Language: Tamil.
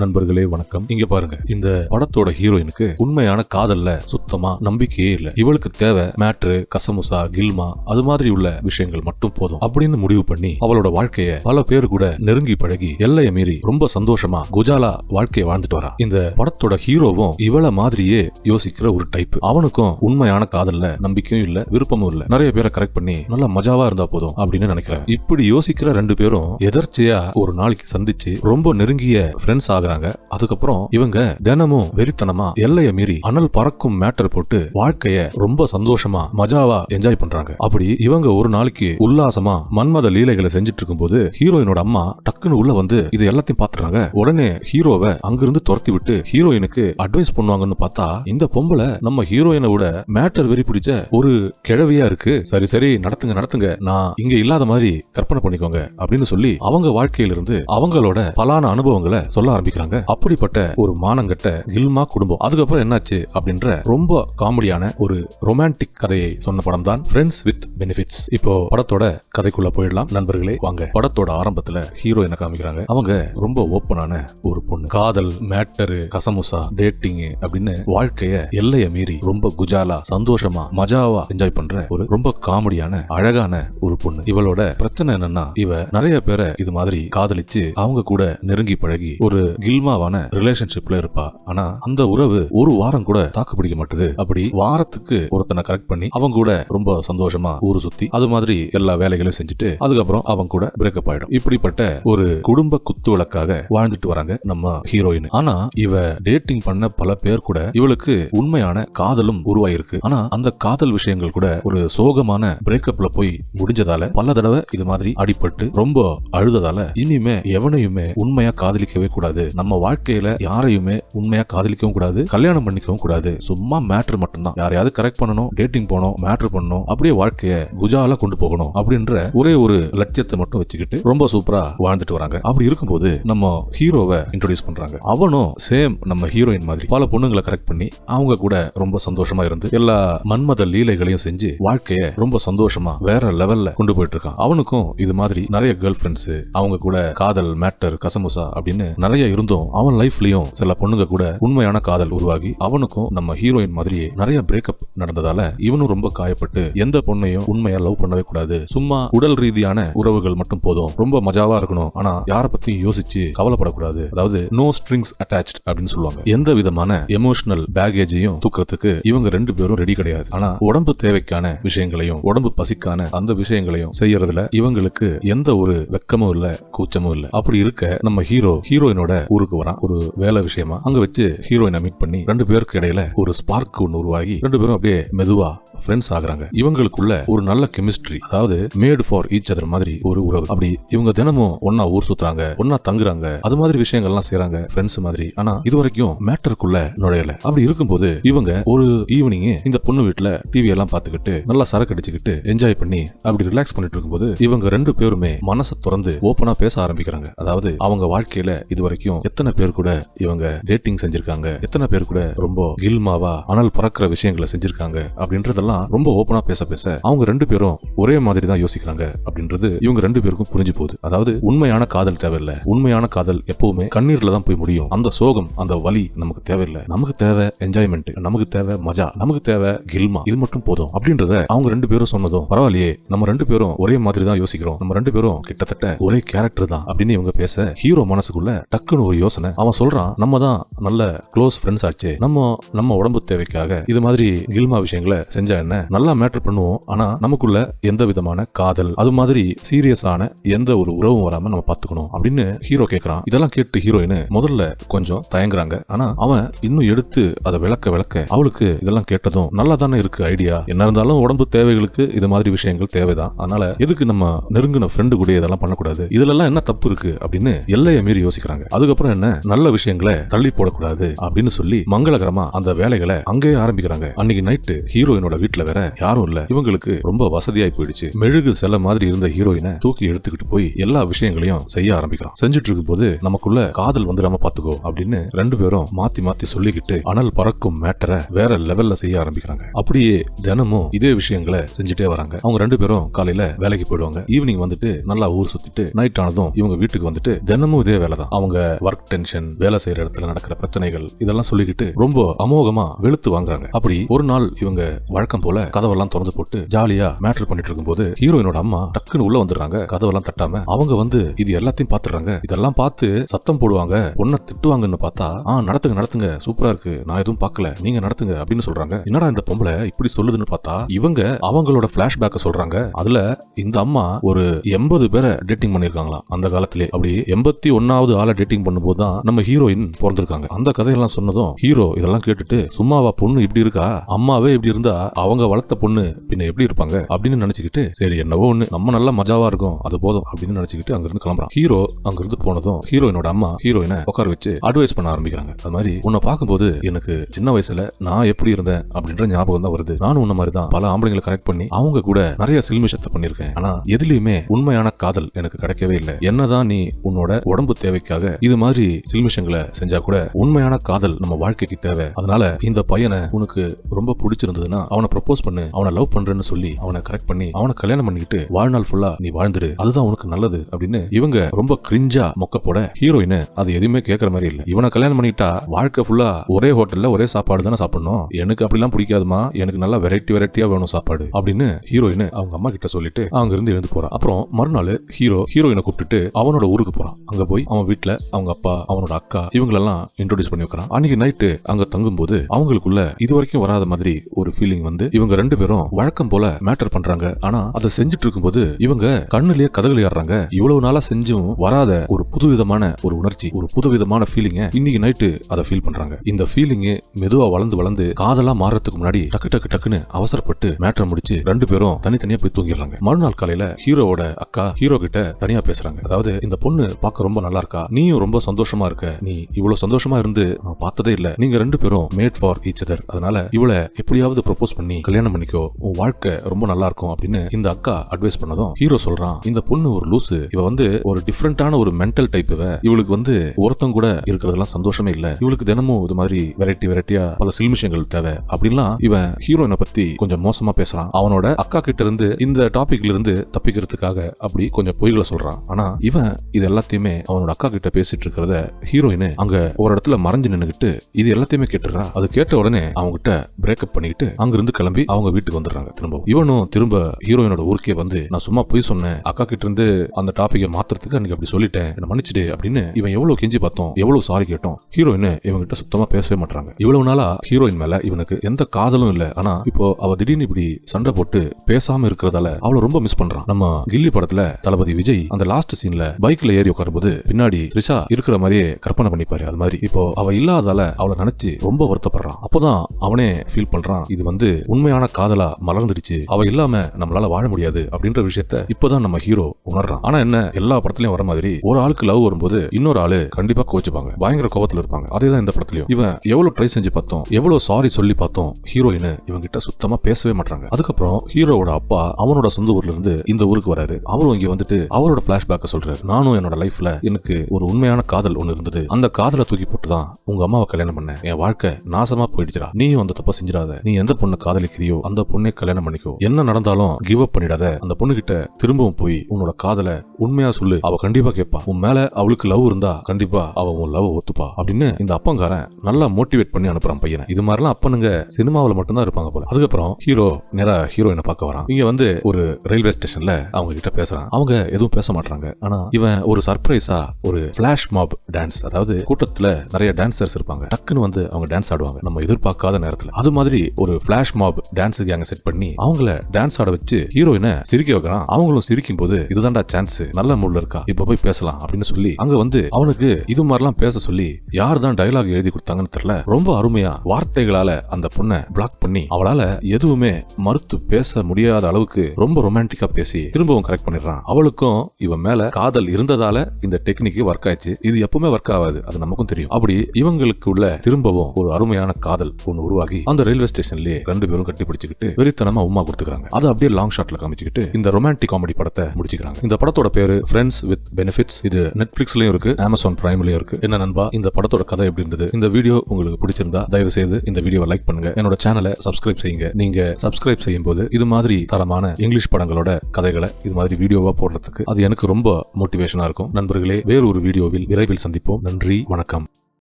நண்பர்களே வணக்கம். இங்க பாருங்க. இந்த படத்தோட ஹீரோயினுக்கு உண்மையான காதல்ல சுத்தமா நம்பிக்கையே இல்ல. இவளுக்கு தேவை மேட்ரு கசமுசா கில்மா அது மாதிரி உள்ள விஷயங்கள் மட்டும் போதும் அப்படின்னு முடிவு பண்ணி அவளோட வாழ்க்கைய பல பேர் கூட நெருங்கி பழகி எல்லையை மீறி ரொம்ப சந்தோஷமா குஜாலா வாழ்க்கைய வாழ்ந்துட்டு வரா. இந்த படத்தோட ஹீரோவும் இவள மாதிரியே யோசிக்கிற ஒரு டைப் அவனுக்கும் உண்மையான காதல்ல நம்பிக்கையும் இல்ல விருப்பமும் இல்ல. நிறைய பேரை கரெக்ட் பண்ணி நல்லா மஜாவா இருந்தா போதும் அப்படின்னு நினைக்கிறேன். இப்படி யோசிக்கிற ரெண்டு பேரும் எதர்ச்சியா ஒரு நாளைக்கு சந்திச்சு ரொம்ப நெருங்கிய ஃப்ரெண்ட்ஸ் ஆகுறாங்க அதுக்கப்புறம் இவங்க தினமும் வெறித்தனமா எல்லையை மீறி அனல் பறக்கும் மேட்டர் போட்டு வாழ்க்கைய ரொம்ப சந்தோஷமா மஜாவா என்ஜாய் பண்றாங்க. அப்படி இவங்க ஒரு நாளைக்கு உல்லாசமா மன்மத லீலைகளை செஞ்சுட்டு இருக்கும்போது ஹீரோயினோட அம்மா டக்குன்னு உள்ள வந்து இது எல்லாத்தையும் பாத்துறாங்க உடனே ஹீரோவை அங்கிருந்து துரத்தி விட்டு ஹீரோயினுக்கு அட்வைஸ் பண்ணுவாங்கன்னு பார்த்தா இந்த பொம்பளை நம்ம ஹீரோயினை விட மேட்டர் வெறி பிடிச்ச ஒரு கிழவியா இருக்கு. சரி சரி நடத்துங்க நடத்துங்க. நான் இங்க இல்லாத மாதிரி கற்பனை பண்ணிக்கோங்க அப்படின்னு சொல்லி அவங்க வாழ்க்கையிலிருந்து அவங்களோட பலான அனுபவங்களை சொல்ல ஆரம்பிக்கிறாங்க. அப்படிப்பட்ட ஒரு மானங்கட்ட கில்மா குடும்பம். அதுக்கப்புறம் என்னாச்சு அப்படின்ற ரொம்ப காமெடியான ஒரு ரொமான்டிக் கதையை சொன்ன படம் தான் ஃப்ரெண்ட்ஸ் வித் பெனிஃபிட்ஸ் இப்போ படத்தோட கதைக்குள்ள போயிடலாம். நண்பர்களே வாங்க. படத்தோட ஆரம்பத்துல ஹீரோ என்ன காமிக்கிறாங்க? அவங்க ரொம்ப ஓப்பனான ஒரு பொண்ணு. காதல் மேட்டரு கசமுசா டேட்டிங் அப்படின்னு வாழ்க்கைய எல்லைய மீறி ரொம்ப குஜாலா சந்தோஷமா மஜாவா என்ஜாய் பண்ற ஒரு ரொம்ப காமெடியான அழகான ஒரு பொண்ணு. இவளோட பிரச்சனை என்னன்னா இவ நிறைய பேரை இது மாதிரி காதலிச்சு அவங்க கூட நெருங்கி பழகி ஒரு கில்மாவான ரிலேஷன்ஷிப்ல இருப்பா. ஆனா அந்த உறவு ஒரு வாரம் கூட தாக்கு பிடிக்க மாட்டுது. அப்படி வாரத்துக்கு ஒருத்தனை கரெக்ட் பண்ணி அவங்க கூட ரொம்ப சந்தோஷமா ஊரு சுத்தி அது மாதிரி எல்லா வேலைகளையும் செஞ்சுட்டு அதுக்கப்புறம் அவங்க கூட பிரேக்கப் ஆயிடும். இப்படிப்பட்ட ஒரு குடும்ப குத்து விளக்காக வாழ்ந்துட்டு வராங்க நம்ம ஹீரோயின் ஆனா இவ டேட்டிங் பண்ண பல பேர் கூட இவளுக்கு உண்மையான காதலும் உருவாயிருக்கு. ஆனா அந்த காதல் விஷயங்கள் கூட ஒரு சோகமான பிரேக்கப்ல போய் முடிஞ்சதால பல தடவை இது மாதிரி அடிபட்டு ரொம்ப அழுததால இனிமே எவனையுமே உண்மையா காதலிக்கவே கூடாது. நம்ம வாழ்க்கையில யாரையுமே உண்மையா காதலிக்கவும் கூடாது கல்யாணம் பண்ணிக்கவும் கூடாது. சும்மா மேட்ரு மட்டும்தான். யாரையாவது கரெக்ட் பண்ணணும் டேட்டிங் போனோம் மேட்ரு பண்ணணும் அப்படியே வாழ்க்கைய குஜால கொண்டு போகணும் அப்படின்ற ஒரே ஒரு லட்சியத்தை மட்டும் வச்சுக்கிட்டு ரொம்ப சூப்பரா வாழ்ந்துட்டு வராங்க. அப்படி இருக்கும்போது நம்ம ஹீரோவை இன்ட்ரோடியூஸ் பண்றாங்க. அவனும் சேம் நம்ம ஹீரோயின் மாதிரி பல பொண்ணுங்களை கரெக்ட் பண்ணி அவங்க கூட ரொம்ப சந்தோஷமா இருந்து எல்லா மன்மத லீலைகளையும் செஞ்சு வாழ்க்கைய ரொம்ப சந்தோஷமா வேற லெவல்ல கொண்டு போயிட்டு இருக்கான். அவனுக்கும் இது மாதிரி நிறைய கேர்ள் ஃபிரெண்ட்ஸ் அவங்க கூட காதல் மேட்டர் கசமுசா அப்படின்னு நிறைய இருந்தும் அவன் லைஃப்லயும் சில பொண்ணுங்க கூட உண்மையான காதல் உருவாகி அவனுக்கும் நம்ம ஹீரோயின் மாதிரியே நிறைய பிரேக்கப் நடந்ததால இவனும் ரொம்ப காயப்பட்டு எந்த பொண்ணையும் உண்மையா லவ் பண்ணவே கூடாது. சும்மா உடல் ரீதியான உறவுகள் மட்டும் போதும். ரொம்ப மஜாவா இருக்கணும். ஆனா யார பத்தியும் யோசிச்சு கவலைப்படக்கூடாது. அதாவது நோ ஸ்ட்ரிங்ஸ் அட்டாச் அப்படின்னு சொல்லுவாங்க. எந்த விதமான எமோஷனல் பேகேஜையும் தூக்கிறதுக்கு இவங்க ரெண்டு பேரும் ரெடி கிடையாது. ஆனா உடம்பு தேவைக்கான விஷயங்களையும் உடம்பு பசிக்கான அந்த விஷயங்களையும் செய்யறதுல இவங்களுக்கு எந்த ஒரு வெக்கமும் இல்ல கூச்சமும் இல்ல. அப்படி இருக்க நம்ம ஹீரோ ஹீரோயினோட ஊருக்கு வரான். ஒரு வேலை விஷயமா. அங்க வச்சு ஹீரோயினை மீட் பண்ணி ரெண்டு பேருக்கு இடையில ஒரு ஸ்பார்க் ஒன்று உருவாகி ரெண்டு பேரும் அப்படியே மெதுவா ஃப்ரெண்ட்ஸ் ஆகுறாங்க. இவங்களுக்குள்ள ஒரு நல்ல கெமிஸ்ட்ரி அதாவது மேட் ஃபார் ஈச் அதர் மாதிரி ஒரு உறவு. அப்படி இவங்க தினமும் ஒன்னா ஊர் சுத்துறாங்க ஒன்னா தங்குறாங்க அது மாதிரி விஷயங்கள்லாம் செய்யறாங்க ஃப்ரெண்ட்ஸ் மாதிரி. ஆனா இது வரைக்கும் மேட்டருக்குள்ள நுழையல. அப்படி இருக்கும்போது இவங்க ஒரு ஈவினிங் இந்த பொண்ணு வீட்டுல டிவி எல்லாம் பார்த்துக்கிட்டு நல்லா சரக்கு அடிச்சுக்கிட்டு என்ஜாய் பண்ணி அப்படி ரிலாக்ஸ் பண்ணிட்டு இருக்கும்போது இவங்க ரெண்டு பேருமே மனசை திறந்து ஓப்பனா பேச ஆரம்பிக்கிறாங்க. அதாவது அவங்க வாழ்க்கையில இது வரைக்கும் எத்தனை பேர் கூட இவங்க டேட்டிங் செஞ்சிருக்காங்க எத்தனை பேர் கூட ரொம்ப கில்மாவா அனல் பறக்கிற விஷயங்களை செஞ்சிருக்காங்க அப்படின்றதெல்லாம் ரொம்ப ஓப்பனா பேச பேச அவங்க ரெண்டு பேரும் ஒரே மாதிரி தான் யோசிக்கிறாங்க அப்படின்றது இவங்க ரெண்டு பேருக்கும் புரிஞ்சு போகுது. அதாவது உண்மையான காதல் தேவையில்லை. உண்மையான காதல் எப்பவுமே கண்ணீர்ல தான் போய் முடியும். அந்த சோகம் அந்த வலி நமக்கு தேவையில்லை. நமக்கு தேவை என்ஜாய்மெண்ட் நமக்கு தேவை மஜா நமக்கு தேவை கில்மா. இது மட்டும் போதும். அப்படின்றத அவங்க ரெண்டு பேரும் சொன்னதும் பரவாயில்லையே நம்ம ரெண்டு பேரும் ஒரே மாதிரி தான் யோசிக்கிறோம். நம்ம ரெண்டு பேரும் கிட்டத்தட்ட ஒரே கேரக்டர் தான் அப்படின்னு இவங்க பேச ஹீரோ மனசுக்குள்ள டக்குன்னு ஒரு யோசனை. அவன் சொல்றான் நம்ம தான் நல்ல க்ளோஸ் ஃப்ரெண்ட்ஸ் ஆச்சு. நம்ம நம்ம உடம்பு தேவைக்காக இது மாதிரி கில்மா விஷயங்களை செஞ்சா என்ன? நல்லா மேட்டர் பண்ணுவோம். ஆனா நமக்குள்ள எந்த விதமான காதல் அது மாதிரி சீரியஸான எந்த ஒரு உறவும் வராம நம்ம பாத்துக்கணும் அப்படின்னு ஹீரோ கேக்குறான். இதெல்லாம் கேட்டு ஹீரோயின் முதல்ல கொஞ்சம் தயங்குறாங்க. ஆனா அவன் இன்னும் எடுத்து அதை விளக்க விளக்க அவளுக்கு இதெல்லாம் கேட்டதும் நல்லா தானே இருக்கு ஐடியா என்ன இருந்தாலும் உடம்பு தேவைகளுக்கு இது மாதிரி விஷயங்கள் தேவைதான். அதனால எதுக்கு நம்ம நெருங்கின ஃப்ரெண்டு கூட இதெல்லாம் பண்ணக்கூடாது? இதுல என்ன தப்பு இருக்கு? அப்படின்னு எல்லையை மீறி யோசிக்கிறாங்க. அதுக்கப்புறம் என்ன? நல்ல விஷயங்களை தள்ளி போடக்கூடாது அப்படின்னு சொல்லி மங்களகரமா அந்த வேலைகளை அங்கேயே ஆரம்பிக்கிறாங்க. அன்னைக்கு நைட்டு ஹீரோயினோட வீட்டுல வேற யாரும் இல்ல. இவங்களுக்கு ரொம்ப வசதியாய் போயிடுச்சு. மெழுகு செல்ல மாதிரி இருந்த ஹீரோயினை தூக்கி எடுத்துக்கிட்டு போய் எல்லா விஷயங்களையும் செய்ய ஆரம்பிக்கிறான். செஞ்சுட்டு இருக்கும்போது நமக்குள்ள காதல் வந்துடாம பாத்துக்கோ அப்படின்னு ரெண்டு பேரும் மாத்தி மாத்தி சொல்லிக்கிட்டு அனல் பறக்கும் மேட்டரை வேற லெவல்ல செய்ய ஆரம்பிக்கிறாங்க. அப்படியே தினமும் இதே விஷயங்களை செஞ்சுட்டே வராங்க. அவங்க ரெண்டு பேரும் காலையில வேலைக்கு போயிடுவாங்க. ஈவினிங் வந்துட்டு நல்லா ஊர் சுத்திட்டு நைட் ஆனதும் இவங்க வீட்டுக்கு வந்துட்டு தினமும் இதே வேலை தான் அவங்க ஒர்க் டென்ஷன் வேலை செய்யற இடத்துல நடக்கிற பிரச்சனைகள் இதெல்லாம் சொல்லிக்கிட்டு ரொம்ப அமோகமா வெளுத்து வாங்குறாங்க. அப்படி ஒரு நாள் இவங்க வழக்கம் போல கதவெல்லாம் திறந்து போட்டு ஜாலியா மேட்டர் பண்ணிட்டு இருக்கும்போது ஹீரோயினோட அம்மா டக்குன்னு உள்ள வந்துடுறாங்க. கதவெல்லாம் தட்டாம அவங்க வந்து இது எல்லாத்தையும் பாத்துறாங்க இதெல்லாம் பார்த்து சத்தம் போடுவாங்க. பொண்ணை திட்டுவாங்கன்னு பார்த்தா ஆ நடத்துங்க நடத்துங்க சூப்பரா இருக்கு. நான் எதுவும் பார்க்கல. நீங்க நடத்துங்க அப்படின்னு சொல்றாங்க. என்னடா இந்த பொம்பளை இப்படி சொல்லுதுன்னு பார்த்தா இவங்க அவங்களோட பிளாஷ்பேக்க சொல்றாங்க. அதுல இந்த அம்மா ஒரு எண்பது பேரை டேட்டிங் பண்ணிருக்காங்களாம் அந்த காலத்திலே. அப்படி எண்பத்தி ஒன்னாவது ஆளை டேட்டிங் பண்ணும்போது தான் நம்ம ஹீரோயின் பிறந்திருக்காங்க. அந்த கதையெல்லாம் சொன்னதும் ஹீரோ இதெல்லாம் கேட்டுட்டு சும்மாவா பொண்ணு இப்படி இருக்கா? அம்மாவே இப்படி இருந்தா அவங்க வளர்த்த பொண்ணு பின்ன எப்படி இருப்பாங்க? அப்படின்னு நினைச்சுக்கிட்டு சரி என்னவோ ஒண்ணு. நம்ம நல்லா மஜாவா இருக்கும். அது போதும். அப்படின்னு நினைச்சுக்கிட்டு அங்கிருந்து கிளம்புறான். ஹீரோ அங்கிருந்து போனதும் ஹீரோயினோட அம்மா ஹீரோயினை உட்கார வச்சு அட்வைஸ் பண்ண ஆரம்பிக்கிறாங்க. அது மாதிரி உன்னை பார்க்கும்போது எனக்கு சின்ன வயசுல நான் எப்படி இருந்தேன்? அப்படின்ற ஞாபகம் தான் வருது. நானும் உன்ன மாதிரி தான். பல ஆம்பளைங்களை கரெக்ட் பண்ணி அவங்க கூட நிறைய சில்மிஷத்தை பண்ணிருக்கேன் ஆனா எதுலயுமே உண்மையான காதல் எனக்கு கிடைக்கவே இல்லை. என்னதான் நீ உன்னோட உடம்பு தேவைக்காக இது மாதிரி சில்மிஷங்களை செஞ்சா கூட உண்மையான காதல் நம்ம வாழ்க்கைக்கு தேவை. அதனால இந்த பையனை உனக்கு ரொம்ப பிடிச்சிருந்ததுன்னா அவனை ப்ரப்போஸ் பண்ணு அவனை லவ் பண்றேன்னு சொல்லி அவனை கரெக்ட் பண்ணி அவனை கல்யாணம் பண்ணிக்கிட்டு வாழ்நாள் ஃபுல்லா நீ வாழ்ந்துரு. அதுதான் உனக்கு நல்லது அப்படின்னு இவங்க ரொம்ப கிரிஞ்சா மொக்க போட ஹீரோயின் அது எதுவுமே கேட்கற மாதிரி இல்ல. இவனை கல்யாணம் பண்ணிட்டா வாழ்க்கை ஃபுல்லா ஒரே ஹோட்டல்ல ஒரே சாப்பாடு தானே சாப்பிடணும்? எனக்கு அப்படிலாம் பிடிக்காதுமா. எனக்கு நல்லா வெரைட்டி வெரைட்டியா வேணும் சாப்பாடு அப்படின்னு ஹீரோயின் அவங்க அம்மா கிட்ட சொல்லிட்டு அங்க இருந்து எழுந்து போறான் அப்புறம் மறுநாள் ஹீரோ ஹீரோயினை கூப்பிட்டுட்டு அவனோட ஊருக்கு போறான். அங்க போய் அவன் வீட்டுல அவங்க அப்பா அவனோட அக்கா இவங்களெல்லாம் இன்ட்ரோடியூஸ் பண்ணி வைக்கிறான். அன்னைக்கு நைட்டு அங்க தங்கும்போது அவங்களுக்குள்ள இது வரைக்கும் வராத மாதிரி ஒரு ஃபீலிங் வந்து இவங்க ரெண்டு பேரும் வழக்கம் போல மேட்டர் பண்றாங்க. ஆனா அதை செஞ்சுட்டு இருக்கும்போது இவங்க கண்ணுலயே கதகளி ஆடுறாங்க. இவ்வளவு நாளா செஞ்சும் வராத ஒரு புது விதமான ஒரு உணர்ச்சி ஒரு புது விதமான ஃபீலிங்க இன்னைக்கு நைட்டு அதை ஃபீல் பண்றாங்க. இந்த ஃபீலிங் மெதுவா வளர்ந்து வளர்ந்து காதலா மாறதுக்கு முன்னாடி டக்கு டக்கு டக்குன்னு அவசரப்பட்டு மேட்டர் முடிச்சு ரெண்டு பேரும் தனித்தனியா போய் தூங்கிடுறாங்க. மறுநாள் காலையில ஹீரோவோட அக்கா ஹீரோ கிட்ட தனியா பேசுறாங்க. அதாவது இந்த பொண்ணு பார்க்க ரொம்ப நல்லா இருக்கா? நீயும் ரொம்ப சந்தோஷமா இருக்க. நீ இவ்வளவு சந்தோஷமா இருந்து நான் பார்த்ததே இல்ல. நீங்க ரெண்டு பேரும் மேட் ஃபார் ஈச் அதர் அதனால இவளை எப்படியாவது ப்ரொபோஸ் பண்ணி கல்யாணம் பண்ணிக்கோ. உன் வாழ்க்கை ரொம்ப நல்லா இருக்கும் அப்படின்னு இந்த அக்கா அட்வைஸ் பண்ணதும் ஹீரோ சொல்றான். இந்த பொண்ணு ஒரு லூசு. இவ வந்து ஒரு டிஃப்ரெண்டான ஒரு மென்டல் டைப் இவ. இவளுக்கு வந்து ஒருத்தம் கூட இருக்கிறதெல்லாம் சந்தோஷமே இல்ல. இவளுக்கு தினமும் இது மாதிரி வெரைட்டி வெரைட்டியா பல சில்மிஷங்கள் தேவை. அப்படின்லாம் இவன் ஹீரோயினை பத்தி கொஞ்சம் மோசமா பேசுறான். அவனோட அக்கா கிட்ட இருந்து இந்த டாபிக்ல இருந்து தப்பிக்கிறதுக்காக அப்படி கொஞ்சம் பொய்களை சொல்றான். ஆனா இவன் இது எல்லாத்தையுமே அவனோட அக்கா கிட்ட பேசிட்டு இருக்கிறத ஹீரோயின் அங்க ஒரு இடத்துல மறைஞ்சு நின்னுகிட்டு இது எல்லாத்தையுமே கேட்டுறா அது கேட்ட உடனே அவங்க கிட்ட பிரேக்கப் பண்ணிக்கிட்டு அங்கிருந்து கிளம்பி அவங்க வீட்டுக்கு வந்துடுறாங்க திரும்ப இவனும் திரும்ப ஹீரோயினோட ஊருக்கே வந்து நான் சும்மா போய் சொன்னேன். அக்கா கிட்ட இருந்து அந்த டாபிக்கை மாத்துறதுக்கு அன்னைக்கு அப்படி சொல்லிட்டேன். என்ன மன்னிச்சிடு அப்படின்னு இவன் எவ்வளவு கெஞ்சி பார்த்தோம் எவ்வளவு சாரி கேட்டோம் ஹீரோயின் இவங்கிட்ட சுத்தமா பேசவே மாட்டாங்க இவ்வளவு நாளா ஹீரோயின் மேல இவனுக்கு எந்த காதலும் இல்ல. ஆனா இப்போ அவ திடீர்னு இப்படி சண்டை போட்டு பேசாம இருக்கிறதால அவளை ரொம்ப மிஸ் பண்றான். நம்ம கில்லி படத்துல தளபதி விஜய் அந்த லாஸ்ட் சீன்ல பைக்ல ஏறி உட்காரும்போது பின்னாடி ரிஷா இருக்கிற மாதிரியே கற்பனை பண்ணிப்பாரு அது மாதிரி. இப்போ அவ இல்லாதால அவளை நினைச்சு ரொம்ப வருத்தப்படுறான். அப்போதான் அவனே ஃபீல் பண்றான் இது வந்து உண்மையான காதலா மலர்ந்துடுச்சு. அவ இல்லாம நம்மளால வாழ முடியாது அப்படின்ற விஷயத்த இப்பதான் நம்ம ஹீரோ உணர்றான். ஆனா என்ன எல்லா படத்துலயும் வர மாதிரி ஒரு ஆளுக்கு லவ் வரும்போது இன்னொரு ஆளு கண்டிப்பா கோச்சுப்பாங்க. பயங்கர கோபத்துல இருப்பாங்க. அதேதான் இந்த படத்துலயும். இவன் எவ்வளவு ட்ரை செஞ்சு பார்த்தோம் எவ்வளவு சாரி சொல்லி பார்த்தோம் ஹீரோயின் இவங்க கிட்ட சுத்தமா பேசவே மாட்டாங்க அதுக்கப்புறம் ஹீரோவோட அப்பா அவனோட சொந்த ஊர்ல இருந்து இந்த ஊருக்கு வராரு. அவரும் இங்க வந்துட்டு அவரோட பிளாஷ்பேக்க சொல்றாரு. நானும் என்னோட லைஃப்ல எனக்கு ஒரு உண்மையான காதல் ஒன்னு இருந்தது. அந்த காதலை தூக்கி போட்டு தான் உங்க அம்மாவை கல்யாணம் பண்ண என் வாழ்க்கை நாசமா போயிடுச்சுடா. நீயும் அந்த தப்ப செஞ்சிடாத. நீ எந்த பொண்ணை காதலிக்கிறியோ அந்த பொண்ணை கல்யாணம் பண்ணிக்கோ. என்ன நடந்தாலும் கிவ் அப் பண்ணிடாத. அந்த பொண்ணு கிட்ட திரும்பவும் போய் உன்னோட காதலை உண்மையா சொல்லு. அவ கண்டிப்பா கேட்பா. உன் மேல அவளுக்கு லவ் இருந்தா கண்டிப்பா அவ உன் லவ் ஒத்துப்பா. அப்படின்னு இந்த அப்பங்காரன் நல்லா மோட்டிவேட் பண்ணி அனுப்புறான் பையனை. இது மாதிரிலாம் அப்பனுங்க சினிமாவில் மட்டும்தான் இருப்பாங்க போல. அதுக்கப்புறம் ஹீரோ நேரா ஹீரோயினை பார்க்க வரான். இங்க வந்து ஒரு ரயில்வே ஸ்டேஷன்ல அவங்க கிட்ட பேசுறான். அவங்க எதுவும் பேச மாட்டாங்க ஆனா இவன் ஒரு சர்ப்ரைஸா ஒரு ஃபிளாஷ் மாப் டான்ஸ் அதாவது கூட்டத்துல நிறைய டான்சர்ஸ் இருப்பாங்க. டக்குன்னு வந்து அவங்க டான்ஸ் ஆடுவாங்க. நம்ம எதிர்பார்க்காத நேரத்துல. அது மாதிரி ஒரு பிளாஷ் மாப் டான்ஸ் கேங்க செட் பண்ணி அவங்கள டான்ஸ் ஆட வச்சு ஹீரோயினை சிரிக்க வைக்கிறான். அவங்களும் சிரிக்கும் போது இதுதான்டா சான்ஸ் நல்ல மூட்ல இருக்கா? இப்ப போய் பேசலாம். அப்படின்னு சொல்லி அங்க வந்து அவனுக்கு இது மாதிரிலாம் பேச சொல்லி யார் தான் டயலாக் எழுதி கொடுத்தாங்கன்னு தெரியல. ரொம்ப அருமையா வார்த்தைகளால அந்த பொண்ணை பிளாக் பண்ணி அவளால எதுவுமே மறுத்து பேச முடியாத அளவுக்கு ரொம்ப ரொமான்டிக்கா பேசி திரும்பவும் கரெக்ட் பண்ணிடுறான். அவளுக்கும் இவன் மேல காதல் இருந்ததால இந்த டெக்னிக் ஒர்க் ஆயிடுச்சு. இது எப்பவுமே ஒர்க் ஆகாது. அது நமக்கும் தெரியும். அப்படி இவங்களுக்கு உள்ள திரும்பவும் ஒரு அருமையான காதல் ஒன்று உருவாகி அந்த ரயில்வே ஸ்டேஷன்லயே ரெண்டு பேரும் கட்டி பிடிச்சிக்கிட்டு வெறித்தனமா உமா கொடுத்துக்கிறாங்க. அதை அப்படியே லாங் ஷாட்ல காமிச்சுக்கிட்டு இந்த ரொமான்டிக் காமெடி படத்தை முடிச்சுக்கிறாங்க. இந்த படத்தோட பேரு ஃப்ரெண்ட்ஸ் வித் பெனிஃபிட்ஸ் இது நெட்ஃபிளிக்ஸ்லயும் இருக்கு அமேசான் பிரைம்லயும் இருக்கு. என்ன நண்பா இந்த படத்தோட கதை எப்படி இருந்தது? இந்த வீடியோ உங்களுக்கு பிடிச்சிருந்தா தயவு செய்து இந்த வீடியோவை லைக் பண்ணுங்க. என்னோட சேனலை சப்ஸ்கிரைப் செய்யுங்க. நீங்க சப்ஸ்கிரைப் செய்யும் போது இது மாதிரி தரமான இங்கிலீஷ் படங்களோட கதைகளை இது மாதிரி வீடியோவா போடுறதுக்கு அது எனக்கு ரொம்ப மோட்டிவேஷனா இருக்கும். நண்பர்களே வேறொரு வீடியோவில் விரைவில் சந்திப்போம். நன்றி வணக்கம்.